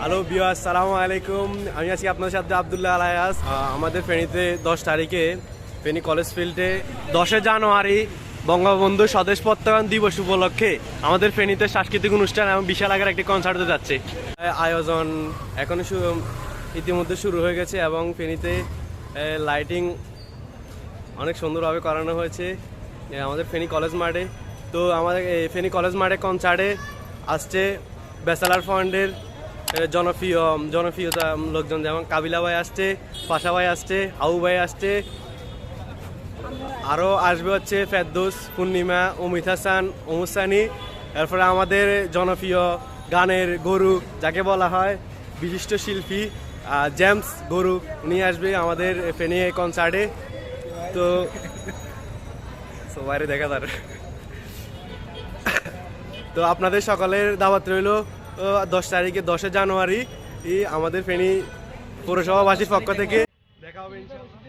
Hello বিয়া আসসালামু আলাইকুম আমি আছি আপনার সাথে আবদুল্লাহ আলায়াস। আমাদের ফেনীতে দশ তারিখে, ফেনী কলেজ ফিল্ডে দশে জানুয়ারি বঙ্গবন্ধু স্বদেশ প্রত্যয়ন দিবস উপলক্ষে আমাদের ফেনীতে সাংস্কৃতিক অনুষ্ঠান এবং বিশাল আকার একটি কনসার্ট যাচ্ছে। আয়োজন এখনও ইতিমধ্যে শুরু হয়ে গেছে এবং ফেনীতে লাইটিং অনেক সুন্দরভাবে করানো হয়েছে আমাদের ফেনী কলেজ মাঠে। তো আমাদের ফেনী কলেজ মাঠে কনসার্টে আসছে ব্যাচেলার ফান্ডের জনপ্রিয় জনপ্রিয়তা লোকজন যেমন কাবিলা ভাই আসছে, পাশা ভাই আসছে, হাউ ভাই আসছে। আরও আসবে হচ্ছে ফেরদৌস, পূর্ণিমা, অমিত হাসান অমুসানি এরপরে আমাদের জনপ্রিয় গানের গরু, যাকে বলা হয় বিশিষ্ট শিল্পী জেমস গরু, উনি আসবে আমাদের ফেনী কনসার্টে তো সবাই দেখা তার। তো আপনাদের সকলের দাওয়াত রইল দশ তারিখে দশে জানুয়ারি আমাদের ফেনী পৌরসভাবাসীর পক্ষ থেকে। দেখা হবে ইনশাল্লাহ